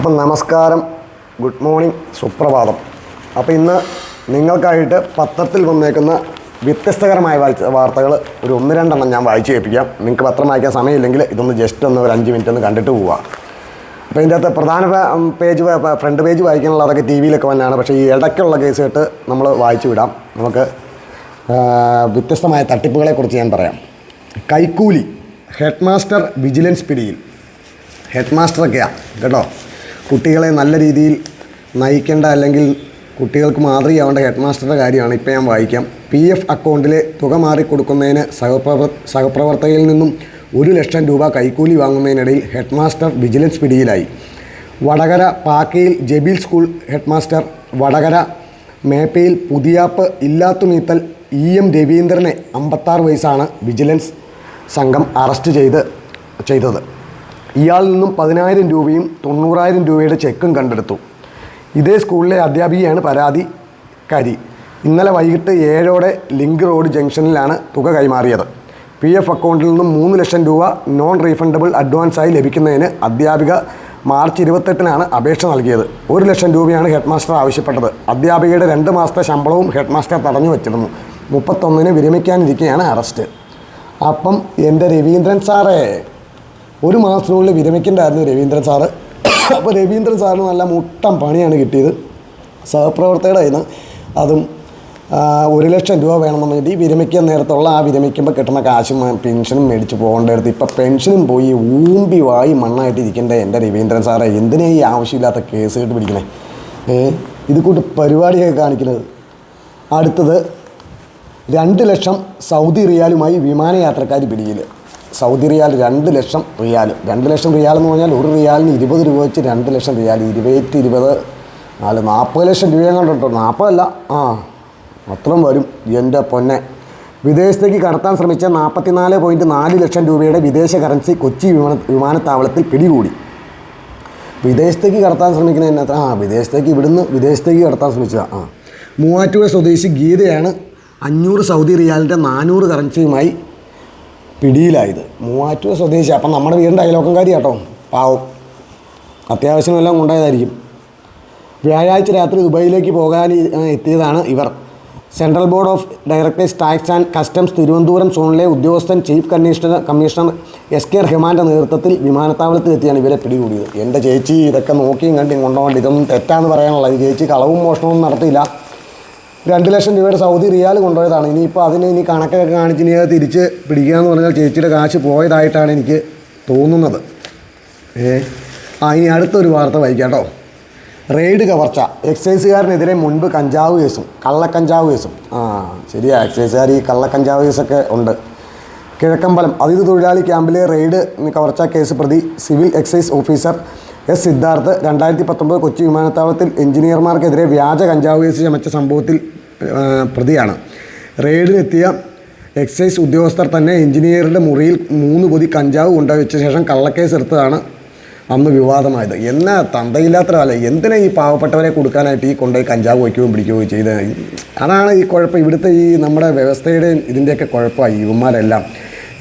അപ്പം നമസ്കാരം good morning സുപ്രഭാതം. അപ്പോൾ ഇന്ന് നിങ്ങൾക്കായിട്ട് പത്രത്തിൽ വന്നേക്കുന്ന വ്യത്യസ്തകരമായ വാർത്തകൾ ഒരു ഒന്ന് രണ്ടെണ്ണം ഞാൻ വായിച്ചു കേൾപ്പിക്കാം. നിങ്ങൾക്ക് പത്രം വായിക്കാൻ സമയമില്ലെങ്കിൽ ഇതൊന്ന് ജസ്റ്റ് ഒന്ന് ഒരു അഞ്ച് മിനിറ്റ് ഒന്ന് കണ്ടിട്ട് പോവാം അപ്പോൾ ഇതിന്റെ അകത്ത് പ്രധാന പേജ് ഫ്രണ്ട് പേജ് വായിക്കാനുള്ള അതൊക്കെ ടി വിയിലൊക്കെ വന്നാണ്. പക്ഷേ ഈ ഇടയ്ക്കുള്ള കേസ് കേട്ട് നമ്മൾ വായിച്ചു വിടാം. നമുക്ക് വ്യത്യസ്തമായ തട്ടിപ്പുകളെക്കുറിച്ച് ഞാൻ പറയാം. കൈക്കൂലി ഹെഡ് മാസ്റ്റർ വിജിലൻസ് പിടിയിൽ. ഹെഡ് മാസ്റ്ററൊക്കെയാണ് കേട്ടോ? കുട്ടികളെ നല്ല രീതിയിൽ നയിക്കേണ്ട അല്ലെങ്കിൽ കുട്ടികൾക്ക് മാതൃകയാവേണ്ട ഹെഡ് മാസ്റ്ററുടെ കാര്യമാണ് ഇപ്പോൾ ഞാൻ വായിക്കാം. പി എഫ് അക്കൗണ്ടിലെ തുക മാറിക്കൊടുക്കുന്നതിന് സഹപ്രവർ സഹപ്രവർത്തകയിൽ നിന്നും ഒരു ലക്ഷം രൂപ കൈക്കൂലി വാങ്ങുന്നതിനിടയിൽ ഹെഡ് മാസ്റ്റർ വിജിലൻസ് പിടിയിലായി. Vadakara Pakkayil Jabeel school head master Vadakara Meppayil Puthiyappu Illathumeethal E M രവീന്ദ്രനെ അമ്പത്താറ് വയസ്സാണ് വിജിലൻസ് സംഘം അറസ്റ്റ് ചെയ്ത് ചെയ്തത്. ഇയാളിൽ നിന്നും പതിനായിരം രൂപയും തൊണ്ണൂറായിരം രൂപയുടെ ചെക്കും കണ്ടെടുത്തു. ഇതേ സ്കൂളിലെ അധ്യാപികയാണ് പരാതിക്കാരി. ഇന്നലെ വൈകിട്ട് ഏഴോടെ ലിങ്ക് റോഡ് ജംഗ്ഷനിലാണ് തുക കൈമാറിയത്. പി എഫ് അക്കൗണ്ടിൽ നിന്നും മൂന്ന് ലക്ഷം രൂപ നോൺ റീഫണ്ടബിൾ അഡ്വാൻസായി ലഭിക്കുന്നതിന് അധ്യാപിക മാർച്ച് ഇരുപത്തെട്ടിനാണ് അപേക്ഷ നൽകിയത്. ഒരു ലക്ഷം രൂപയാണ് ഹെഡ് മാസ്റ്റർ ആവശ്യപ്പെട്ടത്. അധ്യാപികയുടെ രണ്ട് മാസത്തെ ശമ്പളവും ഹെഡ് മാസ്റ്റർ തടഞ്ഞു വച്ചിരുന്നു. മുപ്പത്തൊന്നിന് വിരമിക്കാനിരിക്കെയാണ് അറസ്റ്റ്. അപ്പം എന്റെ രവീന്ദ്രൻ സാറേ. ഒരു മാസത്തിനുള്ളിൽ വിരമിക്കണ്ടായിരുന്നു രവീന്ദ്രൻ സാറ്. അപ്പോൾ രവീന്ദ്രൻ സാറിന് നല്ല മുട്ടം പണിയാണ് കിട്ടിയത്. സഹപ്രവർത്തകരുടെ അതും ഒരു ലക്ഷം രൂപ വേണമെന്ന് വേണ്ടി വിരമിക്കാൻ നേരത്തുള്ള ആ വിരമിക്കുമ്പോൾ കിട്ടുന്ന കാശും പെൻഷനും മേടിച്ച് പോകേണ്ടടുത്ത് ഇപ്പം പെൻഷനും പോയി ഊമ്പി വായി മണ്ണായിട്ട് ഇരിക്കേണ്ട എന്റെ രവീന്ദ്രൻ സാറെ എന്തിനാ ഈ ആവശ്യമില്ലാത്ത കേസ് കേട്ട് പിടിക്കണേ? ഏ ഇത് കൂട്ട് പരിപാടിയൊക്കെ കാണിക്കുന്നത്. അടുത്തത് രണ്ട് ലക്ഷം സൗദി റിയാലുമായി വിമാനയാത്രക്കാർ പിടിയിൽ സൗദി റിയാൽ രണ്ട് ലക്ഷം റിയാൽ. രണ്ട് ലക്ഷം റിയാൽ എന്ന് പറഞ്ഞാൽ ഒരു റിയാലിന് ഇരുപത് രൂപ വെച്ച് രണ്ട് ലക്ഷം റിയാൽ. ഇരുപത്തി ഇരുപത് നാല് നാൽപ്പത് ലക്ഷം രൂപയും കണ്ടോ നാൽപ്പതല്ല. ആ അത്രയും വരും എന്റെ പൊന്നെ. വിദേശത്തേക്ക് കടത്താൻ ശ്രമിച്ച നാൽപ്പത്തിനാല് പോയിന്റ് നാല് ലക്ഷം രൂപയുടെ വിദേശ കറൻസി കൊച്ചി വിമാന വിമാനത്താവളത്തിൽ പിടികൂടി. വിദേശത്തേക്ക് കടത്താൻ ശ്രമിക്കുന്ന എന്നാ ആ വിദേശത്തേക്ക് ഇവിടുന്ന് വിദേശത്തേക്ക് കടത്താൻ ശ്രമിച്ചതാണ് ആ. മൂവാറ്റുപുഴ സ്വദേശി ഗീതയാണ് അഞ്ഞൂറ് സൗദി റിയാലിന്റെ നാനൂറ് കറൻസിയുമായി പിടിയിലായത്. മൂവാറ്റൂർ സ്വദേശി. അപ്പം നമ്മുടെ വീടിന്റെ അയലോക്കംകാരി കേട്ടോ പാവം. അത്യാവശ്യം എല്ലാം കൊണ്ടായതായിരിക്കും വ്യാഴാഴ്ച രാത്രി ദുബായിലേക്ക് പോകാൻ എത്തിയതാണ് ഇവർ. Central board of directors tax and customs Thiruvananthapuram സോണിലെ ഉദ്യോഗസ്ഥൻ chief commissioner commissioner S K റഹ്മാന്റെ നേതൃത്വത്തിൽ വിമാനത്താവളത്തിൽ എത്തിയാണ് ഇവരെ പിടികൂടിയത്. എന്റെ ചേച്ചി ഇതൊക്കെ നോക്കിയും കണ്ടും കൊണ്ടുപോകേണ്ട ഇതൊന്നും തെറ്റാന്ന് പറയാനുള്ളത് ചേച്ചി കളവും മോഷണവും നടത്തിയില്ല. രണ്ട് ലക്ഷം രൂപയുടെ സൗദി റിയാൽ കൊണ്ടുപോയതാണ്. ഇനിയിപ്പോൾ അതിനെ ഇനി കണക്കൊക്കെ കാണിച്ച് ഇനി അത് തിരിച്ച് പിടിക്കുക എന്ന് പറഞ്ഞാൽ ചേച്ചിയുടെ കാശ് പോയതായിട്ടാണ് എനിക്ക് തോന്നുന്നത്. ഏ ആ ഇനി അടുത്തൊരു വാർത്ത വായിക്കാം റെയ്ഡ് കവർച്ച. എക്സൈസുകാരനെതിരെ മുൻപ് കഞ്ചാവ് കേസും കള്ളക്കഞ്ചാവ് കേസും. ആ ശരിയാ എക്സൈസുകാർ ഈ കള്ളക്കഞ്ചാവ് കേസൊക്കെ ഉണ്ട്. കിഴക്കമ്പലം അതിഥി തൊഴിലാളി ക്യാമ്പിലെ റെയ്ഡ് കവർച്ച കേസ് പ്രതി civil excise officer S Siddharth രണ്ടായിരത്തി പത്തൊമ്പത് കൊച്ചി വിമാനത്താവളത്തിൽ എഞ്ചിനീയർമാർക്കെതിരെ വ്യാജ കഞ്ചാവ് കേസ് ചമച്ച സംഭവത്തിൽ പ്രതിയാണ്. റെയ്ഡിനെത്തിയ എക്സൈസ് ഉദ്യോഗസ്ഥർ തന്നെ എഞ്ചിനീയറുടെ മുറിയിൽ മൂന്ന് പൊതി കഞ്ചാവ് കൊണ്ടുവച്ച ശേഷം കള്ളക്കേസ് എടുത്തതാണ് അന്ന് വിവാദമായത്. എന്നാ തന്തയില്ലാത്തതല്ല എന്തിനാ ഈ പാവപ്പെട്ടവരെ കൊടുക്കാനായിട്ട് ഈ കൊണ്ടുപോയി കഞ്ചാവ് വയ്ക്കുകയും പിടിക്കുകയും ചെയ്ത് അതാണ് ഈ കുഴപ്പം. ഇവിടുത്തെ ഈ നമ്മുടെ വ്യവസ്ഥയുടെയും ഇതിന്റെയൊക്കെ കുഴപ്പമായി. ഇവന്മാരെല്ലാം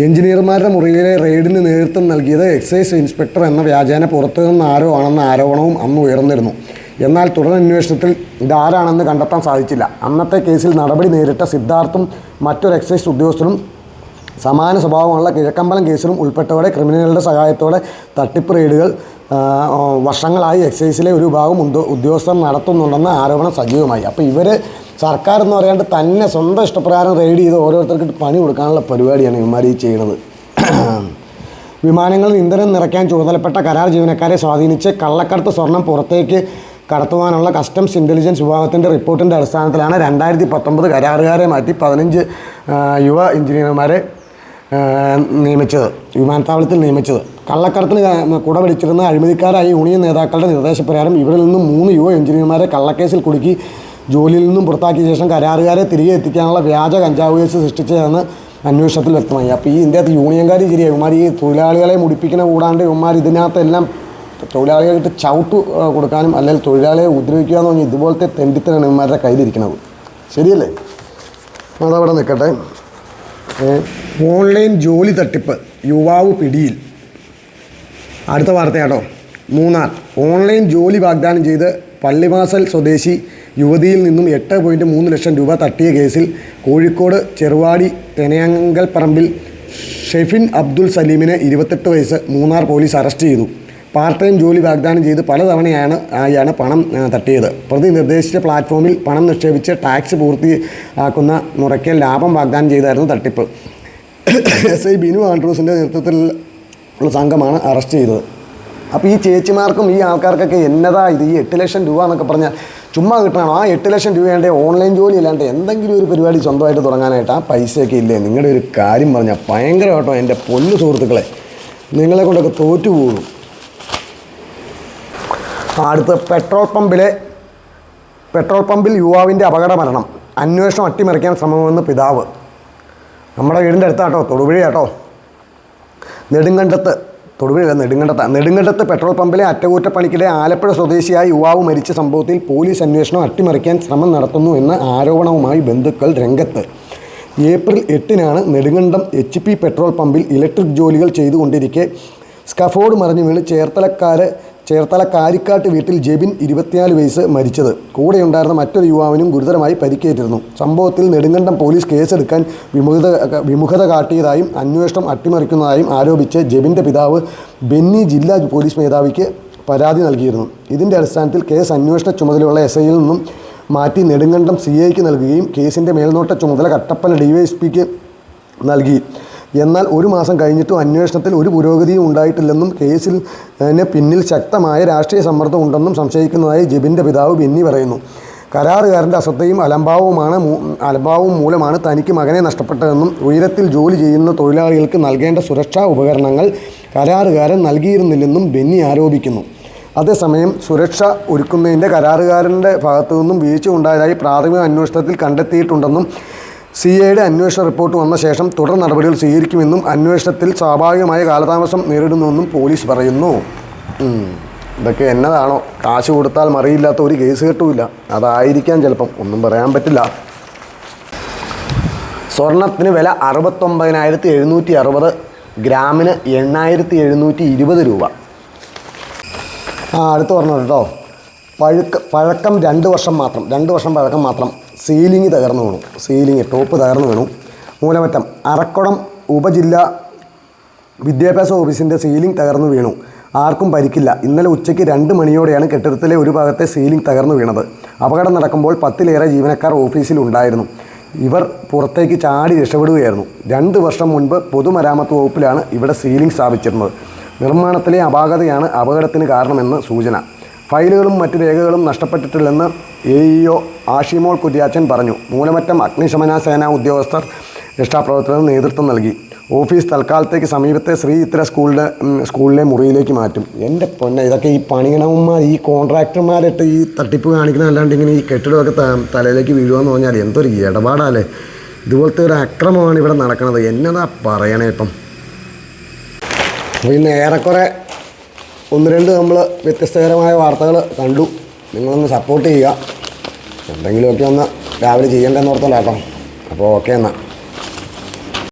എഞ്ചിനീയർമാരുടെ മുറിയിലെ റെയ്ഡിന് നേതൃത്വം നൽകിയത് എക്സൈസ് ഇൻസ്പെക്ടർ എന്ന വ്യാജേന പുറത്തു നിന്ന് ആരോ ആണെന്ന ആരോപണവും അന്ന് ഉയർന്നിരുന്നു. എന്നാൽ തുടരന്വേഷണത്തിൽ ഇതാരാണെന്ന് കണ്ടെത്താൻ സാധിച്ചില്ല. അന്നത്തെ കേസിൽ നടപടി നേരിട്ട സിദ്ധാർത്ഥും മറ്റൊരു എക്സൈസ് ഉദ്യോഗസ്ഥനും സമാന സ്വഭാവമുള്ള കിഴക്കമ്പലം കേസിലും ഉൾപ്പെട്ടവരെ ക്രിമിനലുകളുടെ സഹായത്തോടെ തട്ടിപ്പ് റെയ്ഡുകൾ വർഷങ്ങളായി എക്സൈസിലെ ഒരു വിഭാഗം ഉദ്യോ- ഉദ്യോഗസ്ഥർ നടത്തുന്നുണ്ടെന്ന ആരോപണം സജീവമായി. അപ്പോൾ ഇവർ സർക്കാർ എന്ന് പറയാണ്ട് തന്നെ സ്വന്തം ഇഷ്ടപ്രകാരം റെയ്ഡ് ചെയ്ത് ഓരോരുത്തർക്ക് പണി കൊടുക്കാനുള്ള പരിപാടിയാണ് ഇവന്മാർ ഈ ചെയ്യുന്നത് വിമാനങ്ങളിൽ ഇന്ധനം നിറയ്ക്കാൻ ചുമതലപ്പെട്ട കരാർ ജീവനക്കാരെ സ്വാധീനിച്ച് കള്ളക്കടത്ത് സ്വർണം പുറത്തേക്ക് കടത്തുവാനുള്ള കസ്റ്റംസ് ഇന്റലിജൻസ് വിഭാഗത്തിന്റെ റിപ്പോർട്ടിന്റെ അടിസ്ഥാനത്തിലാണ് രണ്ടായിരത്തി പത്തൊമ്പത് കരാറുകാരെ മാറ്റി പതിനഞ്ച് യുവ എഞ്ചിനീയർമാരെ നിയമിച്ചത്. വിമാനത്താവളത്തിൽ നിയമിച്ചത്. കള്ളക്കടത്തിന് കുട പിടിച്ചിരുന്ന അഴിമതിക്കാരായ യൂണിയൻ നേതാക്കളുടെ നിർദ്ദേശപ്രകാരം ഇവരിൽ നിന്നും മൂന്ന് യുവ എഞ്ചിനീയർമാരെ കള്ളക്കേസിൽ കുടുക്കി ജോലിയിൽ നിന്നും പുറത്താക്കിയ ശേഷം കരാറുകാരെ തിരികെ എത്തിക്കാനുള്ള വ്യാജ കഞ്ചാവ് കേസ് സൃഷ്ടിച്ചതെന്ന് അന്വേഷണത്തിൽ വ്യക്തമായി. അപ്പോൾ ഈ ഇന്ത്യത്ത് യൂണിയൻകാർ ശരിയാണ് ഇവന്മാർ ഈ തൊഴിലാളികളെ മുടിപ്പിക്കുന്ന കൂടാണ്ട് ഇവന്മാർ ഇതിനകത്തെല്ലാം തൊഴിലാളികൾക്ക് ചവിട്ട് കൊടുക്കാനും അല്ലെങ്കിൽ തൊഴിലാളിയെ ഉപദ്രവിക്കുക എന്ന് പറഞ്ഞാൽ ഇതുപോലത്തെ തെണ്ടിത്തരാണ് ഇവന്മാരുടെ കയ്യിലിരിക്കുന്നത് ശരിയല്ലേ? അതവിടെ നിൽക്കട്ടെ. ഓൺലൈൻ ജോലി തട്ടിപ്പ് യുവാവ് പിടിയിൽ. അടുത്ത വാർത്തയാട്ടോ. മൂന്നാർ. ഓൺലൈൻ ജോലി വാഗ്ദാനം ചെയ്ത് പള്ളിവാസൽ സ്വദേശി യുവതിയിൽ നിന്നും എട്ട് പോയിന്റ് മൂന്ന് ലക്ഷം രൂപ തട്ടിയ കേസിൽ കോഴിക്കോട് ചെറുവാടി തെനയങ്കൽപ്പറമ്പിൽ ഷെഫിൻ അബ്ദുൽ സലീമിനെ ഇരുപത്തെട്ട് വയസ്സ് മൂന്നാർ പോലീസ് അറസ്റ്റ് ചെയ്തു. പാർട്ട് ടൈം ജോലി വാഗ്ദാനം ചെയ്ത് പലതവണയാണ് ആയാണ് പണം തട്ടിയത്. പ്രതി നിർദ്ദേശിച്ച പ്ലാറ്റ്ഫോമിൽ പണം നിക്ഷേപിച്ച് ടാക്സ് പൂർത്തിയാക്കുന്ന മുറയ്ക്ക് ലാഭം വാഗ്ദാനം ചെയ്തായിരുന്നു തട്ടിപ്പ്. എസ് ഐ ബിനു ആൻഡ്രൂസിന്റെ നേതൃത്വത്തിൽ ഉള്ള സംഘമാണ് അറസ്റ്റ് ചെയ്തത്. അപ്പോൾ ഈ ചേച്ചിമാർക്കും ഈ ആൾക്കാർക്കൊക്കെ എന്നതാ ഇത്? ഈ എട്ട് ലക്ഷം രൂപ എന്നൊക്കെ പറഞ്ഞാൽ ചുമ്മാ കിട്ടണം ആ എട്ട് ലക്ഷം രൂപ വേണ്ടേ ഓൺലൈൻ ജോലി ഇല്ലാണ്ട് എന്തെങ്കിലും ഒരു പരിപാടി സ്വന്തമായിട്ട് തുടങ്ങാനായിട്ട് ആ പൈസയൊക്കെ ഇല്ലേ? നിങ്ങളുടെ ഒരു കാര്യം പറഞ്ഞാൽ ഭയങ്കരമായിട്ടോ എന്റെ പൊന്നു സുഹൃത്തുക്കളെ. നിങ്ങളെ കൊണ്ടൊക്കെ തോറ്റു പോകും അടുത്ത് പെട്രോൾ പമ്പിലെ പെട്രോൾ പമ്പിൽ യുവാവിന്റെ അപകട മരണം അന്വേഷണം അട്ടിമറിക്കാൻ ശ്രമമെന്ന് പിതാവ്. നമ്മുടെ വീടിന്റെ അടുത്താട്ടോ തൊടുപുഴ ആട്ടോ നെടുങ്കണ്ടത്ത് തൊടുപുഴ നെടുങ്കണ്ടത്ത്. നെടുങ്കണ്ടത്ത് പെട്രോൾ പമ്പിലെ അറ്റകുറ്റപ്പണിക്കിടെ ആലപ്പുഴ സ്വദേശിയായ യുവാവ് മരിച്ച സംഭവത്തിൽ പോലീസ് അന്വേഷണം അട്ടിമറിക്കാൻ ശ്രമം നടത്തുന്നു എന്ന ആരോപണവുമായി ബന്ധുക്കൾ രംഗത്ത്. ഏപ്രിൽ എട്ടിനാണ് നെടുങ്കണ്ടം എച്ച് പി പെട്രോൾ പമ്പിൽ ഇലക്ട്രിക് ജോലികൾ ചെയ്തുകൊണ്ടിരിക്കെ. സ്കഫോർഡ് മറിഞ്ഞു വീണ് ചേർത്തലക്കാര് ചേർത്തല കാരിക്കാട്ട് വീട്ടിൽ ജെബിൻ ഇരുപത്തിനാല് വയസ്സ് മരിച്ചത്. കൂടെയുണ്ടായിരുന്ന മറ്റൊരു യുവാവിനും ഗുരുതരമായി പരിക്കേറ്റിരുന്നു. സംഭവത്തിൽ നെടുങ്കണ്ടം പോലീസ് കേസെടുക്കാൻ വിമുഖത വിമുഖത കാട്ടിയതായും അന്വേഷണം അട്ടിമറിക്കുന്നതായും ആരോപിച്ച് ജെബിന്റെ പിതാവ് ബെന്നി ജില്ലാ പോലീസ് മേധാവിക്ക് പരാതി നൽകിയിരുന്നു. ഇതിന്റെ അടിസ്ഥാനത്തിൽ കേസ് അന്വേഷണ ചുമതലയുള്ള എസ് ഐയിൽ നിന്നും മാറ്റി നെടുങ്കണ്ടം സി ഐക്ക് നൽകുകയും കേസിന്റെ മേൽനോട്ട ചുമതല കട്ടപ്പന ഡിവൈഎസ്പിക്ക് നൽകി. എന്നാൽ ഒരു മാസം കഴിഞ്ഞിട്ടും അന്വേഷണത്തിൽ ഒരു പുരോഗതിയും ഉണ്ടായിട്ടില്ലെന്നും കേസിൽ പിന്നിൽ ശക്തമായ രാഷ്ട്രീയ സമ്മർദ്ദം ഉണ്ടെന്നും സംശയിക്കുന്നതായി ജെബിന്റെ പിതാവ് ബെന്നി പറയുന്നു. കരാറുകാരന്റെ അശ്രദ്ധയും അലംഭാവവുമാണ് അലംഭാവവും മൂലമാണ് തനിക്ക് മകനെ നഷ്ടപ്പെട്ടതെന്നും ഉയരത്തിൽ ജോലി ചെയ്യുന്ന തൊഴിലാളികൾക്ക് നൽകേണ്ട സുരക്ഷാ ഉപകരണങ്ങൾ കരാറുകാരൻ നൽകിയിരുന്നില്ലെന്നും ബെന്നി ആരോപിക്കുന്നു. അതേസമയം സുരക്ഷ ഒരുക്കുന്നതിന്റെ കരാറുകാരന്റെ ഭാഗത്തു നിന്നും വീഴ്ച ഉണ്ടായതായി പ്രാഥമിക അന്വേഷണത്തിൽ കണ്ടെത്തിയിട്ടുണ്ടെന്നും സി ഐയുടെ അന്വേഷണ റിപ്പോർട്ട് വന്ന ശേഷം തുടർ നടപടികൾ സ്വീകരിക്കുമെന്നും അന്വേഷണത്തിൽ സ്വാഭാവികമായ കാലതാമസം നേരിടുന്നുവെന്നും പോലീസ് പറയുന്നു. ഇതൊക്കെ എന്നതാണോ? കാശ് കൊടുത്താൽ മറിയില്ലാത്ത ഒരു കേസ് കെട്ടുമില്ല. അതായിരിക്കാം ചിലപ്പം. ഒന്നും പറയാൻ പറ്റില്ല. സ്വർണത്തിന് വില അറുപത്തൊമ്പതിനായിരത്തി എഴുന്നൂറ്റി അറുപത് ഗ്രാമിന് എണ്ണായിരത്തി എഴുന്നൂറ്റി ഇരുപത് രൂപ. ആ അടുത്ത് പറഞ്ഞു കേട്ടോ. പഴുക്ക പഴക്കം രണ്ട് വർഷം മാത്രം രണ്ട് വർഷം പഴക്കം മാത്രം സീലിംഗ് തകർന്നു വീണു. സീലിംഗ് ടോപ്പ് തകർന്നു വീണു. മൂലമറ്റം അറക്കുളം ഉപജില്ല വിദ്യാഭ്യാസ ഓഫീസിന്റെ സീലിംഗ് തകർന്നു വീണു. ആർക്കും പരിക്കില്ല. ഇന്നലെ ഉച്ചയ്ക്ക് രണ്ട് മണിയോടെയാണ് കെട്ടിടത്തിലെ ഒരു ഭാഗത്തെ സീലിംഗ് തകർന്നു വീണത്. അപകടം നടക്കുമ്പോൾ പത്തിലേറെ ജീവനക്കാർ ഓഫീസിലുണ്ടായിരുന്നു ഇവർ പുറത്തേക്ക് ചാടി രക്ഷപ്പെടുകയായിരുന്നു. രണ്ട് വർഷം മുൻപ് പൊതുമരാമത്ത് വകുപ്പിലാണ് ഇവിടെ സീലിംഗ് സ്ഥാപിച്ചിരുന്നത്. നിർമ്മാണത്തിലെ അപാകതയാണ് അപകടത്തിന് കാരണമെന്ന് സൂചന. ഫയലുകളും മറ്റ് രേഖകളും നഷ്ടപ്പെട്ടിട്ടില്ലെന്ന് A E O Ashimol Kuriachan പറഞ്ഞു. മൂലമറ്റം അഗ്നിശമന സേനാ ഉദ്യോഗസ്ഥർ രക്ഷാപ്രവർത്തനം നേതൃത്വം നൽകി. ഓഫീസ് തൽക്കാലത്തേക്ക് സമീപത്തെ ശ്രീ ഇത്ര സ്കൂളിന്റെ ഉം, സ്കൂളിലെ മുറിയിലേക്ക് മാറ്റും. എന്റെ പൊന്നെ ഇതൊക്കെ ഈ പണിയണവന്മാർ ഈ കോൺട്രാക്ടർമാരിട്ട് ഈ തട്ടിപ്പ് കാണിക്കുന്ന അല്ലാണ്ട് ഇങ്ങനെ ഈ കെട്ടിടമൊക്കെ തലയിലേക്ക് വീഴുമെന്ന് പറഞ്ഞാൽ എന്തൊരു ഇടപാടാല്ലേ? ഇതുപോലത്തെ ഒരു അക്രമമാണ് ഇവിടെ നടക്കുന്നത് എന്നതാ പറയണേ ഇപ്പം? ഇന്ന് ഏറെക്കുറെ ഒന്ന് രണ്ട് നമ്മൾ വ്യത്യസ്തകരമായ വാർത്തകൾ കണ്ടു. നിങ്ങളൊന്ന് സപ്പോർട്ട് ചെയ്യുക. എന്തെങ്കിലുമൊക്കെ ഒന്ന് രാവിലെ ചെയ്യേണ്ടതെന്ന് ഓർത്തല്ലോ കേട്ടോ. അപ്പോൾ ഓക്കെ എന്നാൽ